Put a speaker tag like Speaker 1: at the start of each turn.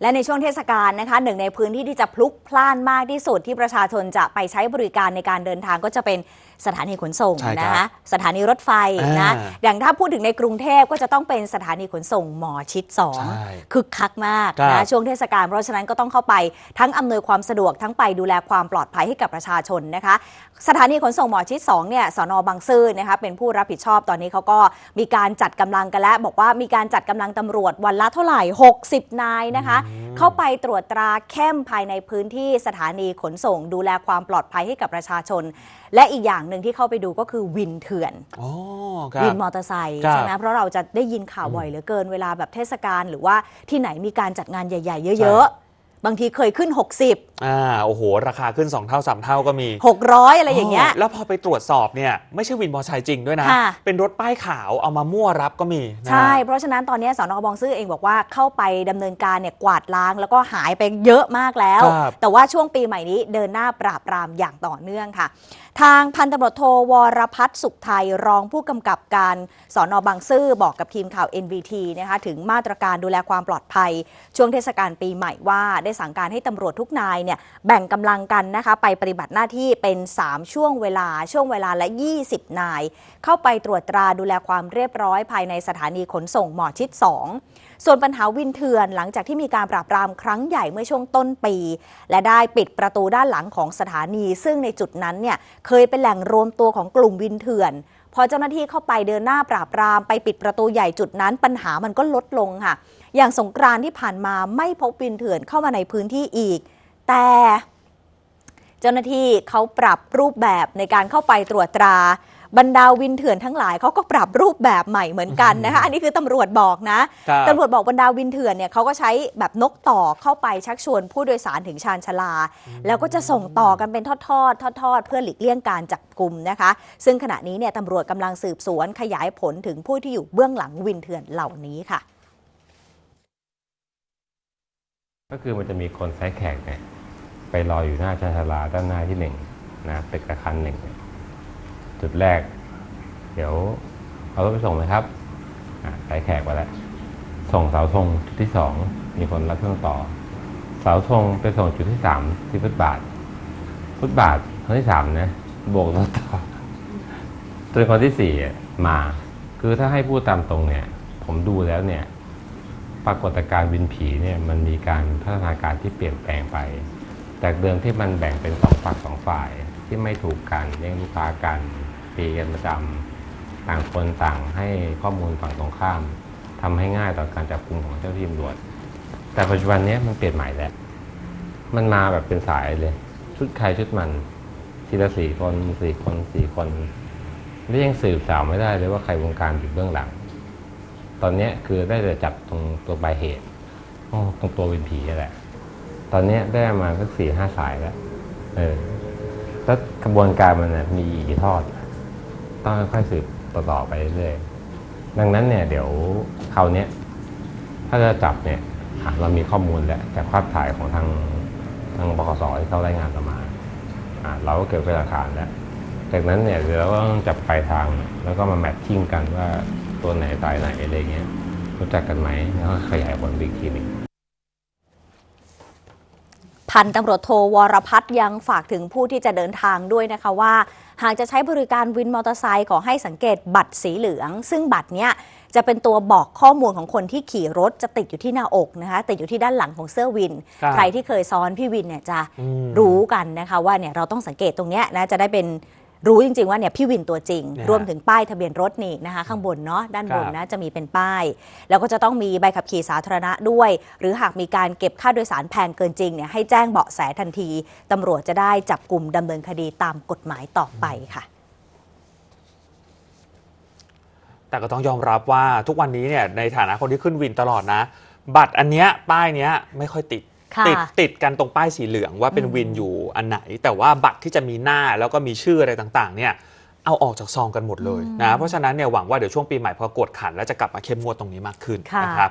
Speaker 1: และในช่วงเทศกาลนะคะหนึ่งในพื้นที่ที่จะพลุกพล่านมากที่สุดที่ประชาชนจะไปใช้บริการในการเดินทางก็จะเป็น สถานีขนส่ง
Speaker 2: ใช่ครับ
Speaker 1: นะคะสถานีรถไฟนะ
Speaker 2: อ่า
Speaker 1: อย่างถ้าพูดถึงในกรุงเทพก็จะต้องเป็นสถานีขนส่งหมอชิดสอง
Speaker 2: ใช่
Speaker 1: คึกคักมาก
Speaker 2: ครั
Speaker 1: นะ
Speaker 2: บ
Speaker 1: ช่วงเทศกาลเพราะฉะนั้นก็ต้องเข้าไปทั้งอำนวยความสะดวกทั้งไปดูแลความปลอดภัยให้กับประชาชนนะคะ สถานีขนส่งหมอชิด2เนี่ยสนบางซื่อนะคะเป็นผู้รับผิดชอบตอนนี้เขาก็มีการจัดกำลังกันแล้ว บอกว่ามีการจัดกำลังตำรวจวันละเท่าไหร่ 60 นายนะคะ เข้าไปตรวจตราเข้มภายในพื้นที่สถานีขนส่ง ดูแลความปลอดภัยให้กับประชาชน และอีกอย่างหนึ่งที่เข้าไปดูก็คือวินเถื่อน
Speaker 2: อ๋อครับ
Speaker 1: วินมอเตอร์ไซค์
Speaker 2: ครับ
Speaker 1: ใช่ไหมเพราะเราจะได้ยินข่าวบ่อยเหลือเกินเวลาแบบเทศกาลหรือว่าที่ไหนมีการจัดงานใหญ่ ๆ เยอะ ๆ บางทีเคยขึ้น 60
Speaker 2: อ่าโอ้โห ราคาขึ้น 2 เท่า 3 เท่าก็มี
Speaker 1: 600 อะไรอย่างเงี้ย
Speaker 2: แล้วพอไปตรวจสอบเนี่ยไม่ใช่วินมอเตอร์ไซค์จริงด้วยนะ
Speaker 1: ค่ะ
Speaker 2: เป็นรถป้ายขาวเอามามั่วรับก็มีนะ
Speaker 1: ใช่ เพราะฉะนั้นตอนนี้สอนอบางซื่อเองบอกว่าเข้าไปดำเนินการเนี่ยกวาดล้างแล้วก็หายไปเยอะมากแล้ว
Speaker 2: ครับ
Speaker 1: แต่ว่าช่วงปีใหม่นี้เดินหน้าปราบปรามอย่างต่อเนื่องค่ะ ทางพันตำรวจโทวรพัฒน์สุขไทยรองผู้กำกับการสอนอบางซื่อบอกกับทีมข่าว NBT นะคะถึงมาตรการดูแลความปลอดภัย ช่วงเทศกาลปีใหม่ว่าได้สั่งการให้ตำรวจทุกนายเนี่ยแบ่งกำลังกันนะคะไปปฏิบัติหน้าที่เป็น 3 ช่วงเวลาช่วงเวลาละ 20 นาย เข้าไปตรวจตราดูแลความเรียบร้อยภายในสถานีขนส่งหมอชิด 2 ส่วนปัญหาวินเถื่อนหลังจากที่มีการปราบปรามครั้งใหญ่เมื่อช่วงต้นปี และได้ปิดประตูด้านหลังของสถานี ซึ่งในจุดนั้นเนี่ยเคยเป็นแหล่งรวมตัวของกลุ่มวินเถื่อน พอเจ้าหน้าที่เข้าไปเดินหน้าปราบปรามไปปิดประตูใหญ่จุดนั้น ปัญหามันก็ลดลงค่ะ อย่างสงกรานที่ผ่านมาไม่พบวินเถื่อนเข้ามาในพื้นที่อีก แต่เจ้าหน้าที่เขาปรับรูปแบบในการเข้าไปตรวจตรา บรรดาวินเถื่อนทั้งหลายเขาก็ปรับรูปแบบใหม่เหมือนกันนะคะ อันนี้คือตำรวจบอกนะ
Speaker 2: ครับ
Speaker 1: ตำรวจบอกบรรดาวินเถื่อนเนี่ยเขาก็ใช้แบบนกต่อเข้าไปชักชวนผู้โดยสารถึงชานชาลา แล้วก็จะส่งต่อกันเป็นทอดๆทอดๆเพื่อหลีกเลี่ยงการจับกลุ่มนะคะ ซึ่งขณะนี้เนี่ยตำรวจกำลังสืบสวนขยายผลถึงผู้ที่อยู่เบื้องหลังวินเถื่อนเหล่านี้ค่ะ
Speaker 3: ก็คือมันจะมีคนไซส์แขกเนี่ยไปรออยู่หน้าชานชาลาด้านหน้าที่หนึ่งนะตึกอาคารหนึ่งเนี่ย จุดแรก เดี๋ยวเอารถไปส่งไหมครับไซส์แขกไปแล้ว ส่งเสาธงจุดที่สองมีคนรับเครื่องต่อ เสาธงไปส่งจุดที่สามที่ฟุตบาท ฟุตบาทคนที่สามนะโบกรถต่อจนคนที่สี่มา คือถ้าให้พูดตามตรงเนี่ย ผมดูแล้วเนี่ย ปรากฏการณ์วินผีเนี่ยมันมีการพัฒนาการที่เปลี่ยนแปลงไป จากเดิมที่มันแบ่งเป็นสองฝักสองฝ่าย ที่ไม่ถูกกันแย่งลูกค้ากันตีกันประจำต่างคนต่างให้ข้อมูลฝั่งตรงข้ามทำให้ง่ายต่อการจับกลุ่มของเจ้าที่ตำรวจ แต่ปัจจุบันนี้มันเปลี่ยนใหม่แล้วมันมาแบบเป็นสายเลย ชุดใครชุดมันทีละสี่คนสี่คนสี่คนแล้วยังสืบสาวไม่ได้เลยว่าใครวงการอยู่เบื้องหลัง ตอนนี้คือได้แต่จับตรงตัวปลายเหตุตรงตัวเป็นผีแหละ ตอนนี้ได้มาสักสี่ห้าสายแล้ว เออ แล้วกระบวนการมันมีอีกกี่ทอด ต้องค่อยสืบต่อไปเรื่อยๆดังนั้นเนี่ยเดี๋ยวคราวนี้ถ้าจะจับเนี่ยเรามีข้อมูลแล้วจากภาพถ่ายของทางทางบกสที่เขารายงานเรามาเราก็เก็บเป็นหลักฐานแล้วจากนั้นเนี่ยเดี๋ยวเราก็ต้องจับปลายทางแล้วก็มาแมทชิ่งกันว่าตัวไหนสายไหนอะไรเงี้ยรู้จักกันไหมแล้วก็ขยายผลไปอีกทีหนึ่ง
Speaker 1: พันตำรวจโทวรพัฒน์ยังฝากถึงผู้ที่จะเดินทางด้วยนะคะว่า หากจะใช้บริการวินมอเตอร์ไซค์ขอให้สังเกตบัตรสีเหลือง ซึ่งบัตรเนี้ยจะเป็นตัวบอกข้อมูลของคนที่ขี่รถจะติดอยู่ที่หน้าอกนะคะติดอยู่ที่ด้านหลังของเสื้อวิน
Speaker 2: ครับ
Speaker 1: ใครที่เคยซ้อนพี่วินเนี่ยจะ
Speaker 2: อืม
Speaker 1: รู้กันนะคะว่าเนี่ยเราต้องสังเกตตรงเนี้ยนะจะได้เป็น รู้จริง ๆ ว่าเนี่ยพี่วินตัวจริง
Speaker 2: นะฮะ
Speaker 1: รวมถึงป้ายทะเบียนรถนี่นะคะข้างบนเนาะด้านบน
Speaker 2: ครับ
Speaker 1: นะจะมีเป็นป้าย แล้วก็จะต้องมีใบขับขี่สาธารณะด้วย หรือหากมีการเก็บค่าโดยสารแพงเกินจริงเนี่ยให้แจ้งเบาะแสทันทีตำรวจจะได้จับกลุ่มดำเนินคดีตามกฎหมายต่อไปค่ะ
Speaker 2: แต่ก็ต้องยอมรับว่าทุกวันนี้เนี่ยในฐานะคนที่ขึ้นวินตลอดนะ บัตรอันเนี้ยป้ายเนี้ยไม่ค่อยติด
Speaker 1: ค่ะ
Speaker 2: ติดติดกันตรงป้ายสีเหลืองว่าเป็นวินอยู่อันไหน แต่ว่าบัตรที่จะมีหน้าแล้วก็มีชื่ออะไรต่างๆ เนี่ยเอาออกจากซองกันหมดเลยนะเพราะฉะนั้นเนี่ยหวังว่าเดี๋ยวช่วงปีใหม่พอกดขันแล้วจะกลับมาเข้มงวดตรงนี้มากขึ้น
Speaker 1: ค่ะ
Speaker 2: นะครับ